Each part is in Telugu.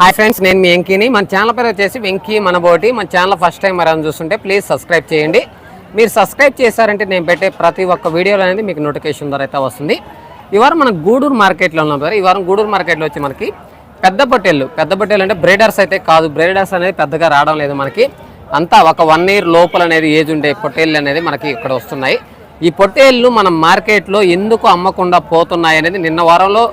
హాయ్ ఫ్రెండ్స్ నేను మీ వెంకీని. మన ఛానల్ పేరు వచ్చేసి వెంకీ మనబోటి. మన ఛానల్ ఫస్ట్ టైం మరి చూస్తుంటే ప్లీజ్ సబ్స్క్రైబ్ చేయండి. మీరు సబ్స్క్రైబ్ చేశారంటే నేను పెట్టే ప్రతి ఒక్క వీడియోలో అనేది మీకు నోటిఫికేషన్ ద్వారా అయితే వస్తుంది. ఈ వారం మన గూడూరు మార్కెట్లో ఉన్నాం సార్. ఈ వారం గూడూరు మార్కెట్లో వచ్చి మనకి పెద్ద పొట్టేళ్ళు. పెద్ద పొట్టేళ్ళు అంటే బ్రేడర్స్ అయితే కాదు. బ్రేడర్స్ అనేది పెద్దగా రావడం లేదు మనకి. అంతా ఒక వన్ ఇయర్ లోపల అనేది ఏజ్ ఉండే పొట్టేళ్ళు అనేది మనకి ఇక్కడ వస్తున్నాయి. ఈ పొట్టేళ్ళు మన మార్కెట్లో ఎందుకు అమ్మకుండా పోతున్నాయి అనేది నిన్న వారంలో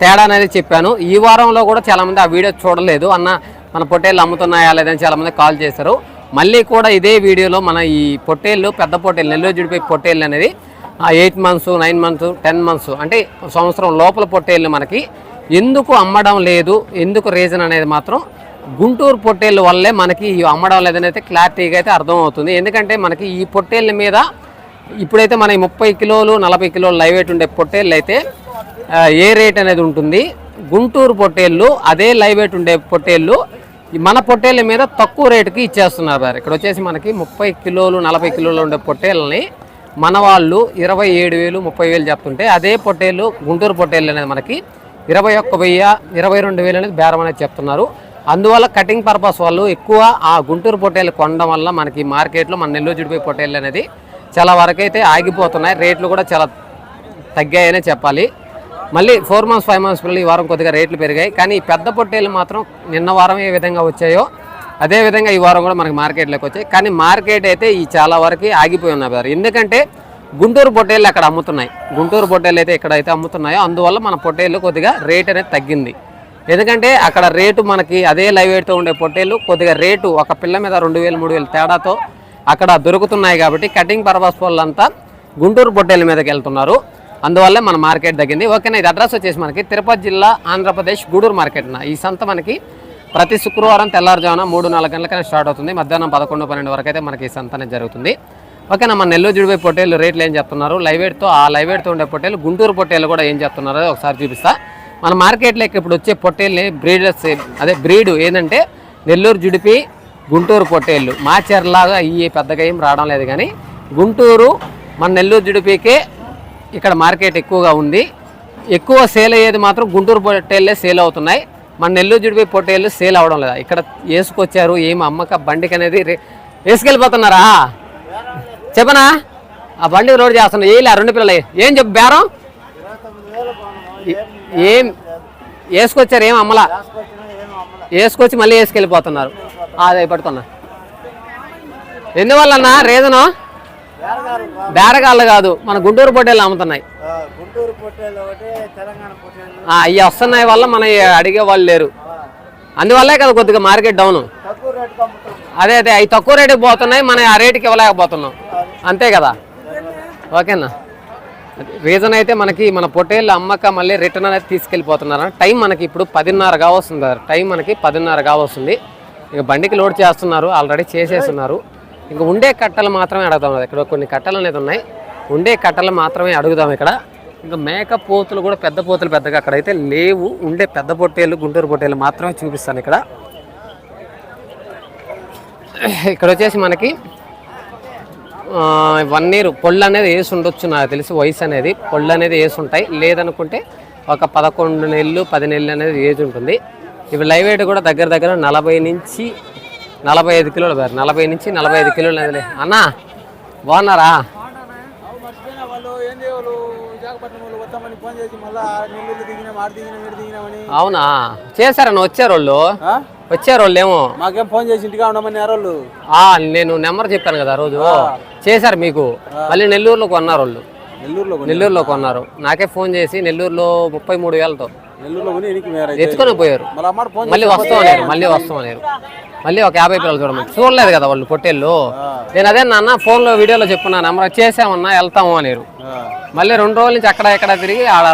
తేడా అనేది చెప్పాను. ఈ వారంలో కూడా చాలామంది ఆ వీడియో చూడలేదు. అన్న మన పొట్టేళ్ళు అమ్ముతున్నాయా లేదని చాలామంది కాల్ చేశారు. మళ్ళీ కూడా ఇదే వీడియోలో మన ఈ పొట్టేళ్ళు పెద్ద పొట్టేళ్ళు నెల్లూరు జుడిపోయి పొట్టేళ్ళు అనేది eight months nine months ten months అంటే సంవత్సరం లోపల పొట్టేళ్ళు మనకి. ఎందుకు అమ్మడం లేదు? ఎందుకు రీజన్ అనేది మాత్రం గుంటూరు పొట్టేళ్ళ వల్లే మనకి ఈ అమ్మడం లేదని అయితే క్లారిటీగా అయితే అర్థమవుతుంది. ఎందుకంటే మనకి ఈ పొట్టేళ్ళ మీద ఇప్పుడైతే మన ముప్పై కిలోలు నలభై కిలోలు లైవ్ ఉండే పొట్టేళ్ళు అయితే ఏ రేట్ అనేది ఉంటుంది? గుంటూరు పొట్టేళ్ళు అదే లైవ్ వెయిట్ ఉండే పొట్టేళ్ళు మన పొట్టేళ్ళ మీద తక్కువ రేటుకి ఇచ్చేస్తున్నారు సార్. ఇక్కడ వచ్చేసి మనకి ముప్పై కిలోలు నలభై కిలోలు ఉండే పొట్టేళ్ళని మన వాళ్ళు ఇరవై ఏడు వేలు ముప్పై వేలు చెప్తుంటే అదే పొట్టేళ్ళు గుంటూరు పొట్టేళ్ళు అనేది మనకి ఇరవై ఒక్క వెయ్యి ఇరవై రెండు వేలు అనేది బేరం అనేది చెప్తున్నారు. అందువల్ల కటింగ్ పర్పస్ వాళ్ళు ఎక్కువ ఆ గుంటూరు పొట్టేలు కొనడం వల్ల మనకి మార్కెట్లో మన నెల్లూరు జుడిపోయి పొట్టేళ్ళు అనేది చాలా వరకైతే ఆగిపోతున్నాయి. రేట్లు కూడా చాలా తగ్గాయనే చెప్పాలి. మళ్ళీ ఫోర్ మంత్స్ ఫైవ్ మంత్స్ పిల్లలు ఈ వారం కొద్దిగా రేట్లు పెరిగాయి. కానీ పెద్ద పొట్టేలు మాత్రం నిన్న వారం ఏ విధంగా వచ్చాయో అదే విధంగా ఈ వారం కూడా మనకి మార్కెట్లోకి వచ్చాయి. కానీ మార్కెట్ అయితే ఈ చాలా వరకు ఆగిపోయి ఉన్నాయి బ్రదర్. ఎందుకంటే గుంటూరు పొట్టేళ్ళు అక్కడ అమ్ముతున్నాయి. గుంటూరు పొట్టేళ్ళు అయితే ఇక్కడ అయితే అమ్ముతున్నాయో అందువల్ల మన పొట్టేళ్ళు కొద్దిగా రేట్ అనేది తగ్గింది. ఎందుకంటే అక్కడ రేటు మనకి అదే లైవ్ ఎయిట్తో ఉండే పొట్టేళ్ళు కొద్దిగా రేటు ఒక పిల్ల మీద రెండు వేలు మూడు వేలు తేడాతో అక్కడ దొరుకుతున్నాయి కాబట్టి కటింగ్ పర్పస్ వాళ్ళంతా గుంటూరు పొట్టేళ్ళ మీదకి వెళ్తున్నారు. అందువల్లే మన మార్కెట్ తగ్గింది. ఓకేనా ఇది అడ్రస్ వచ్చేసి మనకి తిరుపతి జిల్లా ఆంధ్రప్రదేశ్ గూడూరు మార్కెట్ ఈ సంత మనకి ప్రతి శుక్రవారం తెల్లారుజామున మూడు నాలుగు గంటలకైనా స్టార్ట్ అవుతుంది. మధ్యాహ్నం పదకొండు పన్నెండు వరకు అయితే మనకి ఈ సంత అనేది జరుగుతుంది. ఓకేనా మన నెల్లూరు జుడిపోయి పొట్టేళ్ళు రేట్లు ఏం చెప్తున్నారు? లైవ్ వెయిట్తో ఆ లైవ్ వెయిట్తో ఉండే పొట్టేలు గుంటూరు పొట్టేలు కూడా ఏం చెప్తున్నారో ఒకసారి చూపిస్తా. మన మార్కెట్లోకి ఇప్పుడు వచ్చే పొట్టేళ్ళని బ్రీడర్స్ అదే బ్రీడ్ ఏంటంటే నెల్లూరు జుడిపి గుంటూరు పొట్టేళ్ళు. మాచర్లాగా ఈ పెద్దగా ఏం రావడం లేదు కానీ గుంటూరు మన నెల్లూరు జుడిపికే ఇక్కడ మార్కెట్ ఎక్కువగా ఉంది. ఎక్కువ సేల్ అయ్యేది మాత్రం గుంటూరు పొట్టేళ్ళే సేల్ అవుతున్నాయి. మన నెల్లూరు జుడిపోయి పొట్టేళ్ళు సేల్ అవడం లేదా? ఇక్కడ వేసుకొచ్చారు ఏం అమ్మక బండికి అనేది వేసుకెళ్ళిపోతున్నారా? చెప్పనా? ఆ బండి రోడ్ చేస్తున్నా. ఏలే రెండు పిల్లలు. ఏం చెప్పు బేరం? ఏం వేసుకొచ్చారు ఏం అమ్మలా? వేసుకొచ్చి మళ్ళీ వేసుకెళ్ళిపోతున్నారు. అదే పడుతున్నా. ఎందువల్లన్నా రీజను? బేరగాళ్ళు కాదు మన గుంటూరు పొట్టేళ్ళు అమ్ముతున్నాయి. పొట్టేలు ఆ, అవి వస్తున్నాయి వల్ల మన అడిగే వాళ్ళు లేరు. అందువల్లే కదా కొద్దిగా మార్కెట్ డౌన్. అదే అదే అవి తక్కువ రేటుకి పోతున్నాయి మనం ఆ రేటుకి ఇవ్వలేకపోతున్నాం. అంతే కదా? ఓకేనా? రీజన్ అయితే మనకి మన పొట్టేళ్ళ అమ్మక మళ్ళీ రిటర్న్ అనేది తీసుకెళ్ళిపోతున్నారు? టైం మనకి ఇప్పుడు పదిన్నర కావస్తుంది టైం మనకి పదిన్నర కావస్తుంది. ఇక బండికి లోడ్ చేస్తున్నారు ఆల్రెడీ చేసేస్తున్నారు. ఇంక ఉండే కట్టలు మాత్రమే అడుగుదాం ఇక్కడ కొన్ని కట్టలు అనేది ఉన్నాయి. ఉండే కట్టలు మాత్రమే అడుగుదాం ఇక్కడ. ఇంకా మేక పోతులు కూడా పెద్ద పోతులు పెద్దగా అక్కడైతే లేవు. ఉండే పెద్ద పొట్టేలు గుంటూరు పొట్టేలు మాత్రమే చూపిస్తాను ఇక్కడ. ఇక్కడ వచ్చేసి మనకి వన్ ఇయర్ పొళ్ళు అనేది వేసి ఉండొచ్చు నాకు తెలిసి వయసు అనేది. పొళ్ళు అనేది వేసి ఉంటాయి. లేదనుకుంటే ఒక పదకొండు నెలలు పది నెలలు అనేది ఏజ్ ఉంటుంది. ఇవి లైవ్ వెయిట్ కూడా దగ్గర దగ్గర నలభై నుంచి నలభై ఐదు కిలోలు బారు. నలభై నుంచి నలభై ఐదు కిలోలు అనేది. అన్నా బాగున్నారా? అవునా? చేశారన్న వచ్చారు వాళ్ళు ఆ? వచ్చారు వాళ్ళు ఏమో మాకేం ఫోన్ చేసి ఇంటిగా ఉండమని వాళ్ళు ఆ, నేను నెంబర్ చెప్పాను కదా రోజు. చేశారు మీకు. మళ్ళీ నెల్లూరులో కొన్నారు వాళ్ళు నెల్లూరులో నెల్లూరులో కొన్నారు. నాకే ఫోన్ చేసి నెల్లూరులో ముప్పై మూడు వేలతో. ఎత్తుకొని పోయారు. మళ్ళీ వస్తామన్నారు మళ్ళీ వస్తామన్నారు మళ్ళీ ఒక యాభై పిల్లలు చూడమని చూడలేదు కదా వాళ్ళు పొట్టేళ్ళు. నేను అదే నాన్న ఫోన్లో వీడియోలో చెప్పున్నా నెంబర్ చేసామన్నా వెళ్తాము అనేరు. మళ్ళీ రెండు రోజుల నుంచి అక్కడ ఇక్కడ తిరిగి ఆడ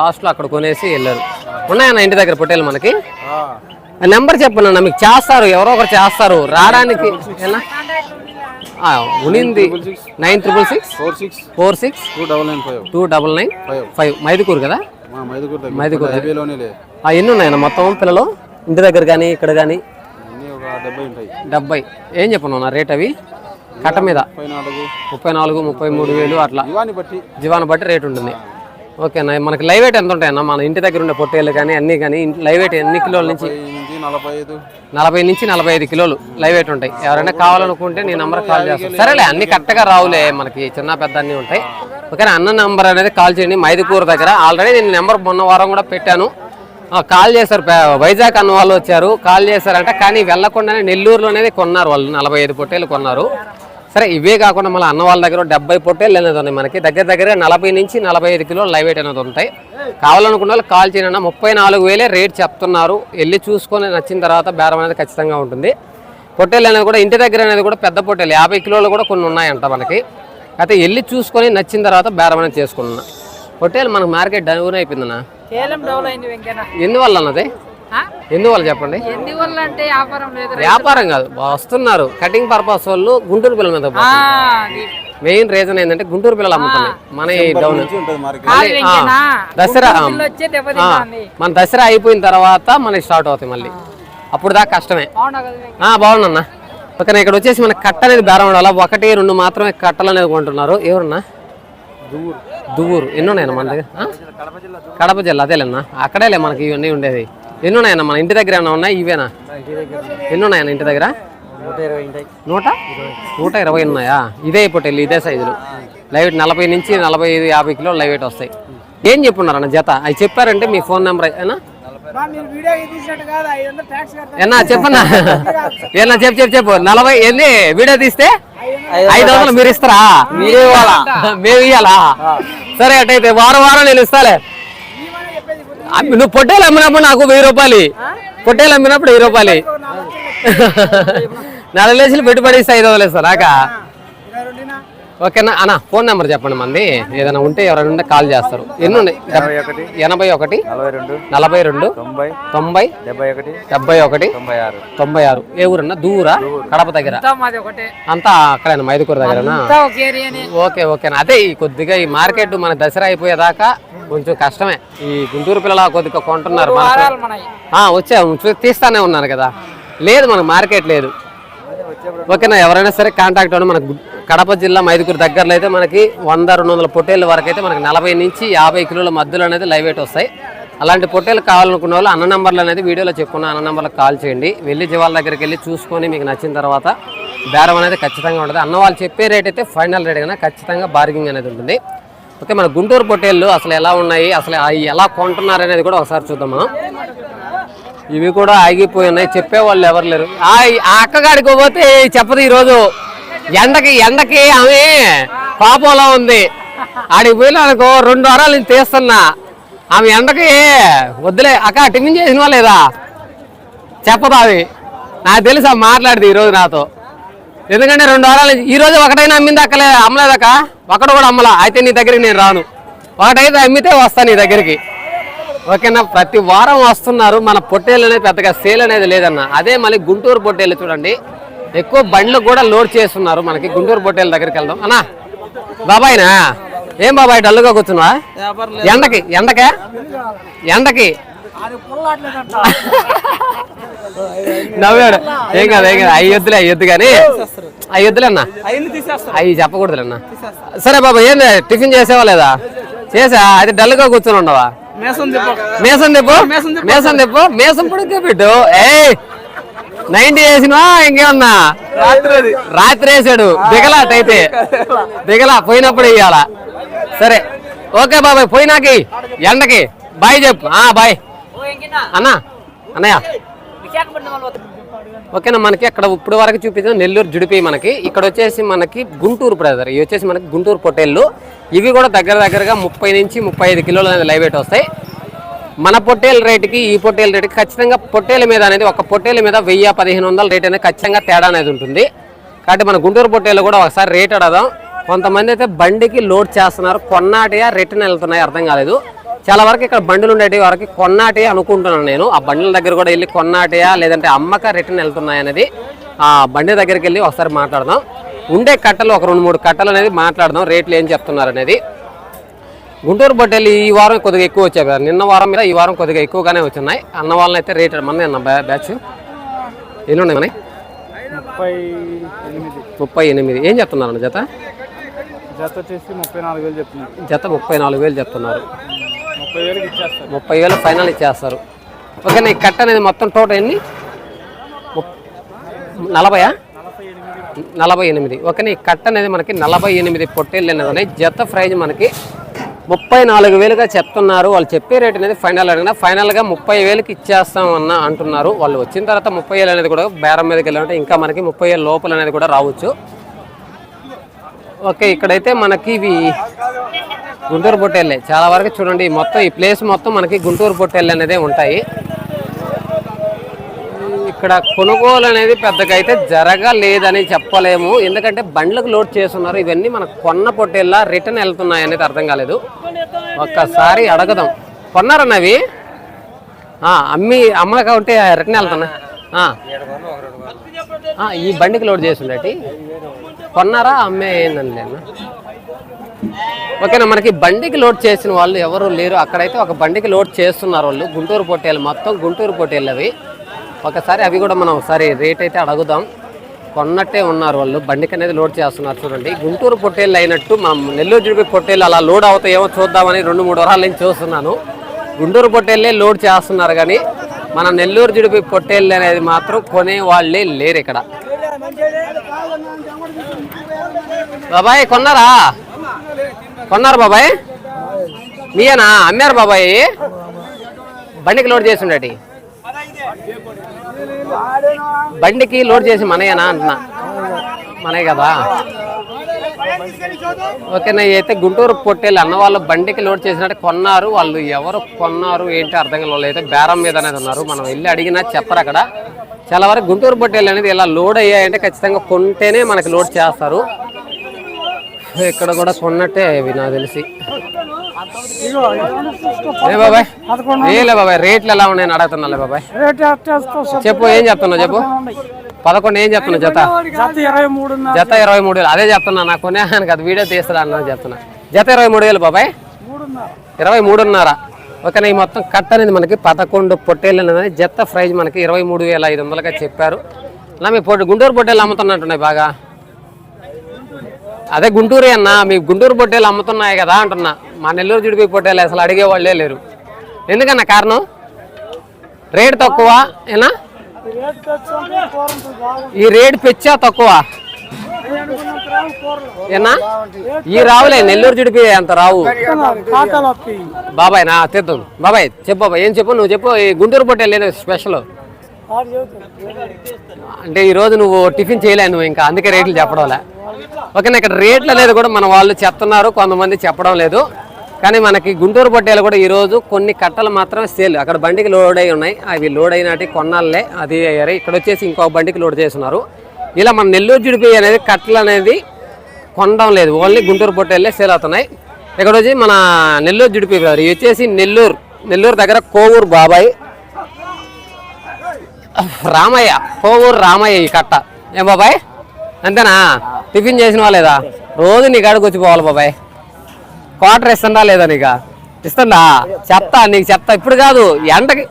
లాస్ట్లో అక్కడ కొనేసి వెళ్ళారు. ఉన్నాయన్న ఇంటి దగ్గర పొట్టేళ్ళు మనకి? నెంబర్ చెప్పనన్నా మీకు చేస్తారు ఎవరో ఒకరు చేస్తారు. రావడానికి ఎలా ఉనింది. Nine triple six four six four six two double nine five two double nine five Mydukur కదా? మైదుకూరు ఎన్ని ఉన్నాయన్న మొత్తం పిల్లలు? ఇంటి దగ్గర కానీ ఇక్కడ కానీ డెబ్బై ఏం చెప్పను రేట్ అవి? కట్ట మీద? ముప్పై నాలుగు. ముప్పై మూడు వేలు అట్లా. జీవాన్ని బట్టి. రేట్ ఉంటుంది. ఓకేనా మనకి లైవ్ వెయిట్ ఎంత ఉంటాయన్న మన ఇంటి దగ్గర ఉండే పొట్టేళ్ళు కానీ అన్నీ కానీ లైవ్ వెయిట్ ఎన్ని కిలోల నుంచి? నలభై నుంచి నలభై ఐదు కిలోలు లైవ్ వెయిట్ ఉంటాయి. ఎవరైనా కావాలనుకుంటే నీ నెంబర్ కాల్ చేస్తాను సరేలే అన్ని కరెక్ట్గా రావులే మనకి. చిన్న పెద్ద అన్ని ఉంటాయి. ఓకేనా? అన్న నెంబర్ అనేది కాల్ చేయండి. మైదుకూరు దగ్గర. ఆల్రెడీ నేను నెంబర్ మొన్న వారం కూడా పెట్టాను. కాల్ చేశారు. వైజాగ్ అన్న వాళ్ళు వచ్చారు. కాల్ చేశారంట. కానీ వెళ్ళకుండానే నెల్లూరులోనే కొన్నారు వాళ్ళు. నలభై ఐదు పొట్టేలు కొన్నారు. సరే ఇవే కాకుండా మళ్ళీ అన్న వాళ్ళ దగ్గర డెబ్బై పొట్టేలు అనేది ఉన్నాయి మనకి. దగ్గర దగ్గర నలభై నుంచి నలభై ఐదు కిలోలు లైవ్ వెయిట్ అనేది ఉంటాయి. కావాలనుకున్న వాళ్ళు కాల్ చేయండి ముప్పై నాలుగు వేలే రేట్ చెప్తున్నారు. వెళ్ళి చూసుకొని నచ్చిన తర్వాత బేరం అనేది ఖచ్చితంగా ఉంటుంది. పొట్టేలు అనేది కూడా ఇంటి దగ్గర అనేది కూడా పెద్ద పొట్టేలు. యాభై కిలోలు కూడా కొన్ని ఉన్నాయంట మనకి. అయితే వెళ్ళి చూసుకొని నచ్చిన తర్వాత బేరం అనేది చేసుకున్నా. పొట్టేలు మనకు మార్కెట్ డౌన్ అయిపోయిందన్నా. ఎందువల్ల అన్నది ఆ? ఎందువల్ల చెప్పండి? ఎందువల్ల అంటే వ్యాపారం లేదు వ్యాపారం కాదు. వస్తున్నారు. కటింగ్ పర్పస్ వాళ్ళు గుంటూరు పిల్లల మీద. మెయిన్ రీజన్ ఏంటంటే గుంటూరు పిల్లలు అమ్ముతున్నాయి. మన ఈ డౌన్. దసరా మన దసరా అయిపోయిన తర్వాత మనకి స్టార్ట్ అవుతాయి మళ్ళీ. అప్పుడు దాకా కష్టమే. బాగున్నా కదా వెంకన్న? ఆ, బాగున్నా ఓకే ఇక్కడ వచ్చేసి మన కట్ట అనేది బేరం ఉండాలి? ఒకటి రెండు మాత్రమే కట్టలు అనేది కొంటున్నారు. ఎవరన్నా? దువ్వూరు ఎన్ని ఉన్నాయన్న మన దగ్గర? కడప జిల్లా అదేలేనా అక్కడేలే మనకి ఇవన్నీ ఉండేది ఎన్ని ఉన్నాయన్న మన ఇంటి దగ్గర ఏమైనా ఉన్నాయి? ఇవేనా? ఎన్ని ఉన్నాయన్న ఇంటి దగ్గర? నూట నూట? ఇరవై. ఉన్నాయా? ఇదే పొట్టేళ్ళు ఇదే సైజులు. లైవ్ నలభై నుంచి నలభై ఐదు యాభై కిలోలు లైవ్ వెయిట్ వస్తాయి. ఏం చెప్పున్నారన్న జత? అవి చెప్పారంటే మీ ఫోన్ నెంబర్ ఏనా? ఏనా చెప్పన్నా? ఏనా చెప్పు చెప్పు చెప్పు. నలభై ఎన్ని వీడియో తీస్తే? ఐదు వందలు మీరు ఇస్తారా? మీరే ఇవ్వాలా? మేము ఇవ్వాలా సరే అట్టయితే వారం వారం నేను ఇస్తాలే. అమ్మి- నువ్వు పొట్టేలు అమ్మినప్పుడు నాకు వెయ్యి రూపాయలు పొట్టేలు అమ్మినప్పుడు వెయ్యి రూపాయలు నెల లేచులు పెట్టుబడి ఇస్తే ఐదు వందలు ఇస్తా నాకా? ఓకేనా? అన్న ఫోన్ నెంబర్ చెప్పండి మంది. ఏదైనా ఉంటే ఎవరైనా ఉంటే కాల్ చేస్తారు. ఎన్ని ఉన్నాయి ఎనభై ఒకటి. నలభై రెండు. నలభై రెండు. తొంభై. డెబ్బై ఒకటి. డెబ్బై ఒకటి. తొంభై ఆరు. తొంభై ఆరు. ఏ ఊరన్నా? దూరా? కడప దగ్గర. అంతా మాది ఒకటే. అంతా అక్కడేనా? మైదుకూరు ఏరియానే. ఓకే ఓకేనా? అదే ఈ కొద్దిగా ఈ మార్కెట్ మన దసరా అయిపోయేదాకా కొంచెం కష్టమే. ఈ గుంటూరు పిల్లల కొద్దిగా కొంటున్నారు వచ్చా తీస్తానే ఉన్నాను కదా. లేదు మన మార్కెట్ లేదు. ఓకేనా ఎవరైనా సరే కాంటాక్ట్ అవ్వండి. మనకు కడప జిల్లా మైదుకూరు దగ్గరలో అయితే మనకి వంద రెండు వందల పొట్టేళ్ళ వరకు అయితే మనకి నలభై నుంచి యాభై కిలోల మధ్యలో అనేది లైవ్ వెయిట్ వస్తాయి. అలాంటి పొట్టేలు కావాలనుకున్న వాళ్ళు అన్న నంబర్లు అనేది వీడియోలో చెప్పుకున్న అన్న నెంబర్లకు కాల్ చేయండి. వెళ్ళి జీవాల దగ్గరికి వెళ్ళి చూసుకొని మీకు నచ్చిన తర్వాత బేరం అనేది ఖచ్చితంగా ఉంటుంది. అన్న వాళ్ళు చెప్పే రేట్ అయితే ఫైనల్ రేట్ కన్నా ఖచ్చితంగా బార్గింగ్ అనేది ఉంటుంది. ఓకే మన గుంటూరు పొట్టేళ్ళు అసలు ఎలా ఉన్నాయి అసలు అవి ఎలా కొంటున్నారు అనేది కూడా ఒకసారి చూద్దాం మనం. ఇవి కూడా ఆగిపోయి ఉన్నాయి చెప్పేవాళ్ళు ఎవరు లేరు. ఆ అక్కగాడికి పోతే చెప్పదు ఈరోజు. ఎండకి ఎండకి ఆమె పాపంలో ఉంది. ఆడికి పోయినా అనుకో రెండు వారాలు నేను తీస్తున్నా. ఆమె ఎండకి వద్దులే. అక్క టిఫిన్ చేసినవా లేదా? చెప్పదు అవి? నాకు తెలుసా మాట్లాడింది ఈరోజు నాతో. ఎందుకంటే రెండు వారాలు ఈరోజు ఒకటైనా అమ్మింది అక్కలే అమ్మలేదక్క? ఒకటి కూడా అమ్మలా. అయితే నీ దగ్గరికి నేను రాను. ఒకటైతే అమ్మితే వస్తాను నీ దగ్గరికి. ఓకేనా? ప్రతి వారం వస్తున్నారు. మన పొట్టేలు అనేది పెద్దగా సేల్ అనేది లేదన్న. అదే మళ్ళీ గుంటూరు పొట్టేలు చూడండి. ఎక్కువ బండ్లు కూడా లోడ్ చేస్తున్నారు మనకి. గుంటూరు పొట్టేల దగ్గరికి వెళ్దాం. అన్నా బాబాయ్నా? ఏం బాబాయ్ డల్లుగా కూర్చున్నావా? ఎండకి ఎండకే? ఎండకి? నవ్వాడు. ఏం కాదు ఏం కాదు. అవి వద్దు కానీ. అవి వద్దులే అన్న అవి చెప్పకూడదులే అన్న. సరే బాబా ఏంది? టిఫిన్ చేసావా లేదా? చేసా. అది డల్గా కూర్చొని ఉండవా? మేసం తెప్పు మేసం తెప్పు మేసం పుడికే పెట్టు. ఏ నైన్టీ వేసినా ఇంకేమన్నా? రాత్రి వేసాడు. దిగలా అయితే. దిగలా పోయినప్పుడు ఇయ్యాల. సరే. ఓకే బాబాయ్ పోయినాకి. ఎండకి. బాయ్ చెప్పు. ఆ బాయ్. అన్నా అన్నయ్య. విశాఖపట్నం వాళ్ళు వస్తారు. ఓకేనా మనకి అక్కడ ఇప్పుడు వరకు చూపించిన నెల్లూరు జుడిపి మనకి. ఇక్కడ వచ్చేసి మనకి గుంటూరు బ్రదర్ ఇవి వచ్చేసి మనకి గుంటూరు పొట్టేళ్ళు. ఇవి కూడా దగ్గర దగ్గరగా ముప్పై నుంచి ముప్పై ఐదు కిలోలు అనేది లైవ్ వెయిట్ వస్తాయి. మన పొట్టేల రేటుకి ఈ పొట్టేల రేటుకి ఖచ్చితంగా పొట్టేల మీద అనేది ఒక పొట్టేల మీద వెయ్యి పదిహేను వందల రేట్ అనేది ఖచ్చితంగా తేడా అనేది ఉంటుంది. కాబట్టి మన గుంటూరు పొట్టేలు కూడా ఒకసారి రేట్ అడదాం. కొంతమంది అయితే బండికి లోడ్ చేస్తున్నారు. కొన్నాటిగా రిటర్న్ వెళ్తున్నాయి అర్థం కాలేదు. చాలా వరకు ఇక్కడ బండ్లు ఉండేటి వరకు కొన్నాటి అనుకుంటున్నాను నేను. ఆ బండ్ల దగ్గర కూడా వెళ్ళి కొన్నాటియా లేదంటే అమ్మక రిటర్న్ వెళ్తున్నాయి అనేది ఆ బండి దగ్గరికి వెళ్ళి ఒకసారి మాట్లాడదాం. ఉండే కట్టలు ఒక రెండు మూడు కట్టలు అనేది మాట్లాడదాం రేట్లు ఏం చెప్తున్నారు అనేది. గుంటూరు బట్టలు ఈ వారం కొద్దిగా ఎక్కువ వచ్చాయి కదా. నిన్న వారం మీద ఈ వారం కొద్దిగా ఎక్కువగానే వచ్చినాయి. అన్న వాళ్ళని అయితే రేట్ మన అన్న బ్యా- బ్యాచ్. ఎన్ని ఉన్నాయి ముప్పై ఎనిమిది ముప్పై ఎనిమిది. ఏం చెప్తున్నారు అన్న జత? జత వచ్చేసి ముప్పై నాలుగు వేలు చెప్తున్నాను జత ముప్పై నాలుగు వేలు చెప్తున్నారు. ముప్పై వేలు ఫైనల్ ఇచ్చేస్తారు. ఓకేనా ఈ కట్ట అనేది మొత్తం టోటల్ ఎన్ని? నలభయా? నలభై ఎనిమిది. ఓకేనా ఈ కట్ట అనేది మనకి నలభై ఎనిమిది పొట్టేళ్ళు అనేది ఉన్నాయి. జత ప్రైజ్ మనకి ముప్పై నాలుగు వేలుగా చెప్తున్నారు. వాళ్ళు చెప్పే రేట్ అనేది ఫైనల్ అడిగినా ఫైనల్గా ముప్పై వేలకి ఇచ్చేస్తాం అన్న అంటున్నారు. వాళ్ళు వచ్చిన తర్వాత ముప్పై వేలు అనేది కూడా బేరం మీదకి వెళ్ళాలంటే ఇంకా మనకి ముప్పై వేలు లోపల అనేది కూడా రావచ్చు. ఓకే ఇక్కడైతే మనకి ఇవి గుంటూరు పొట్టేళ్ళే. చాలా వరకు చూడండి మొత్తం ఈ ప్లేస్ మొత్తం మనకి గుంటూరు పొట్టేళ్ళు అనేది ఉంటాయి. ఇక్కడ కొనుగోలు అనేది పెద్దగా అయితే జరగలేదని చెప్పలేము. ఎందుకంటే బండ్లకు లోడ్ చేస్తున్నారు. ఇవన్నీ మనకు కొన్న పొట్టేళ్ళ రిటర్న్ వెళ్తున్నాయి అనేది అర్థం కాలేదు. ఒక్కసారి అడగదాం. కొన్నారన్నవి అవి అమ్మి అమ్మక ఉంటే రిటర్న్ వెళ్తున్నా. ఈ బండికి లోడ్ చేసిండటి కొన్నారా? అమ్మే ఏందండి ఓకేనా? మనకి బండికి లోడ్ చేసిన వాళ్ళు ఎవరు లేరు. అక్కడైతే ఒక బండికి లోడ్ చేస్తున్నారు వాళ్ళు. గుంటూరు పొట్టేలు మొత్తం గుంటూరు పొట్టేలు అవి. ఒకసారి అవి కూడా మనం ఒకసారి రేట్ అయితే అడుగుదాం. కొన్నట్టే ఉన్నారు వాళ్ళు. బండికి అనేది లోడ్ చేస్తున్నారు చూడండి. గుంటూరు పొట్టేళ్ళు అయినట్టు మనం నెల్లూరు జుడిపి పొట్టేళ్ళు అలా లోడ్ అవుతాయేమో చూద్దామని రెండు మూడు వారాల నుంచి చూస్తున్నాను. గుంటూరు పొట్టేళ్ళే లోడ్ చేస్తున్నారు కానీ మన నెల్లూరు జుడిపి పొట్టేళ్ళు అనేది మాత్రం కొనే వాళ్ళే లేరు ఇక్కడ. బాబాయ్ కొన్నారా? కొన్నారు బాబాయ్? మీయేనా? అమ్మారు బాబాయ్? బండికి లోడ్ చేసి ఉండటి? బండికి లోడ్ చేసి మనయేనా అంటున్నా. మనే కదా? ఓకేనా అయితే గుంటూరు పొట్టేళ్ళు అన్న వాళ్ళు బండికి లోడ్ చేసినట్టు కొన్నారు. వాళ్ళు ఎవరు కొన్నారు ఏంటి అర్థం కాని వాళ్ళు అయితే బేరం మీద అనేది ఉన్నారు. మనం వెళ్ళి అడిగినా చెప్పరు అక్కడ. చాలా వరకు గుంటూరు పొట్టేళ్ళు అనేది ఇలా లోడ్ అయ్యాయంటే ఖచ్చితంగా కొంటేనే మనకి లోడ్ చేస్తారు. ఇక్కడ కూడా కొన్నట్టే ఇవి నాకు తెలిసి. ఏ బాబాయ్? ఏలే బాబాయ్ రేట్లు ఎలా ఉన్నాయని అడుగుతున్నాలే బాబాయ్. చెప్పు. ఏం చెప్తున్నావు చెప్పు? పదకొండు ఏం చెప్తున్నావు జత? జత ఇరవై మూడు జత ఇరవై మూడు వేలు. అదే చెప్తున్నా నాకు కొనేదానికి అది వీడియో తీస్తాను అన్నది చెప్తున్నా. జత ఇరవై మూడు వేలు బాబాయ్. ఇరవై మూడున్నర. ఓకేనా ఈ మొత్తం కట్ట అనేది మనకి పదకొండు పొట్టేళ్ళు అనేది జత ప్రైజ్ మనకి ఇరవై మూడు వేల ఐదు వందలుగా చెప్పారు. అలా మీ పొట్టు గుంటూరు పొట్టేళ్ళు అమ్ముతున్నట్టున్నాయి బాగా. అదే గుంటూరే అన్న మీ గుంటూరు పొట్టేలు అమ్ముతున్నాయి కదా అంటున్నా. మా నెల్లూరు జుడిపి పొట్టేలు అసలు అడిగే వాళ్ళే లేరు. ఎందుకన్నా కారణం? రేట్ తక్కువ ఏనా? ఈ రేట్ పెచ్చా తక్కువ. ఏనా? ఈ రావులే నెల్లూరు జుడిపి అంత రావు. బాబాయ్ నా తెద్దాం. బాబాయ్ చెప్పు బాబాయ్ ఏం చెప్పు? నువ్వు చెప్పు ఈ గుంటూరు పొట్టేలు లేదు స్పెషల్ అంటే ఈ రోజు నువ్వు టిఫిన్ చేయలేదు నువ్వు ఇంకా అందుకే రేట్లు చెప్పడంలే. ఓకేనా ఇక్కడ రేట్లు అనేది కూడా మన వాళ్ళు చెప్తున్నారు కొంతమంది చెప్పడం లేదు. కానీ మనకి గుంటూరు పొట్టేలు కూడా ఈరోజు కొన్ని కట్టలు మాత్రమే సేల్. అక్కడ బండికి లోడ్ అయి ఉన్నాయి. అవి లోడ్ అయినట్టు కొన్నాళ్ళే అది అయ్యారు. ఇక్కడ వచ్చేసి ఇంకో బండికి లోడ్ చేస్తున్నారు. ఇలా మన నెల్లూరు జుడిపి అనేది కట్టలు అనేది కొనడం లేదు. ఓన్లీ గుంటూరు పొట్టేళ్ళే సేల్ అవుతున్నాయి. ఇక్కడ వచ్చి మన నెల్లూరు జుడిపి గారు వచ్చేసి నెల్లూరు నెల్లూరు దగ్గర కోవూరు బాబాయ్ రామయ్య కోవూరు రామయ్య ఈ కట్ట. ఏం బాబాయ్ అంతేనా? టిఫిన్ చేసిన వాళ్ళేదా రోజు నీ కాడికి వచ్చి పోవాలి బాబాయ్. క్వార్టర్ ఇస్తుందా లేదా నీకు? ఇస్తుందా? చెప్తా నీకు చెప్తా. ఇప్పుడు కాదు ఎండకి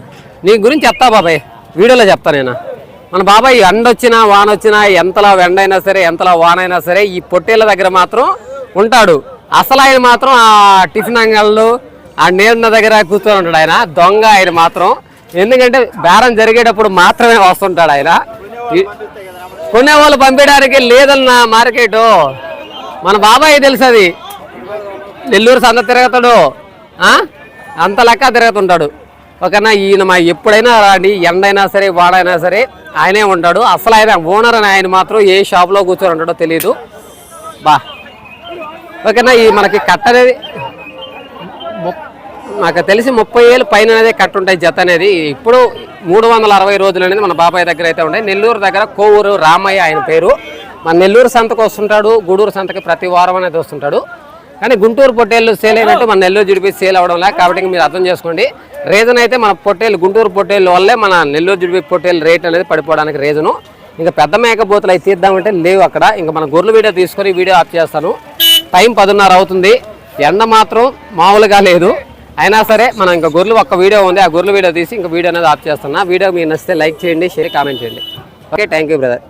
నీ గురించి చెప్తా బాబాయ్. వీడియోలో చెప్తా నేను. మన బాబాయ్ ఎండ వచ్చినా వాన వచ్చినా ఎంతలా ఎండ అయినా సరే ఎంతలా వాన అయినా సరే ఈ పొట్టేళ్ళ దగ్గర మాత్రం ఉంటాడు. అసలు ఆయన మాత్రం ఆ టిఫిన్ అంగళ్ళు ఆ నీళ్ళ దగ్గర కూర్చొని ఉంటాడు ఆయన. దొంగ ఆయన మాత్రం. ఎందుకంటే బేరం జరిగేటప్పుడు మాత్రమే వస్తుంటాడు ఆయన. ఈ- కొనేవాళ్ళు పంపించడానికి లేదన్న మార్కెట్. మన బాబాయ్ తెలుసు అది. నెల్లూరు సంత తిరగతాడు. అంత లెక్క తిరుగుతుంటాడు. ఓకేనా ఈయన మా ఎప్పుడైనా రాండి ఎండైనా సరే వాడైనా సరే ఆయనే ఉంటాడు. అసలు ఆయన ఓనర్ అని ఆయన మాత్రం ఏ షాప్లో కూర్చొని ఉంటాడో తెలియదు బా. ఓకేనా ఈ మనకి కట్ట అనేది నాకు తెలిసి ముప్పై ఏళ్ళు పైన అనేది కట్ట ఉంటాయి జత అనేది. ఇప్పుడు మూడు వందల అరవై రోజులు అనేది మన బాబాయ్ దగ్గర అయితే ఉంటాయి నెల్లూరు దగ్గర కోవూరు రామయ్య ఆయన పేరు. మన నెల్లూరు సంతకు వస్తుంటాడు గూడూరు సంతకి ప్రతి వారం అనేది వస్తుంటాడు. కానీ గుంటూరు పొట్టేళ్ళు సేల్ అయినట్టు మన నెల్లూరు జుడిపి సేల్ అవడం లే కాబట్టి మీరు అర్థం చేసుకోండి. రీజన్ అయితే మన పొట్టేళ్ళు గుంటూరు పొట్టేళ్ళ వల్లే మన నెల్లూరు జుడిపి పొట్టేళ్ళు రేట్ అనేది పడిపోవడానికి రీజను. ఇంకా పెద్ద మేకపోతులు అవి తీద్దామంటే లేవు అక్కడ. ఇంకా మన గొర్రెల వీడియో తీసుకొని వీడియో ఆఫ్ చేస్తాను. టైం పదున్నర అవుతుంది. ఎండ మాత్రం మామూలుగా లేదు. అయినా సరే మనం ఇంకా గొర్రెలు ఒక వీడియో ఉంది. ఆ గొర్రెలు వీడియో తీసి ఇంకా వీడియో అనేది ఆప్ చేస్తున్నా. వీడియో మీకు నచ్చితే లైక్ చేయండి షేర్ కామెంట్ చేయండి. Okay thank you brother.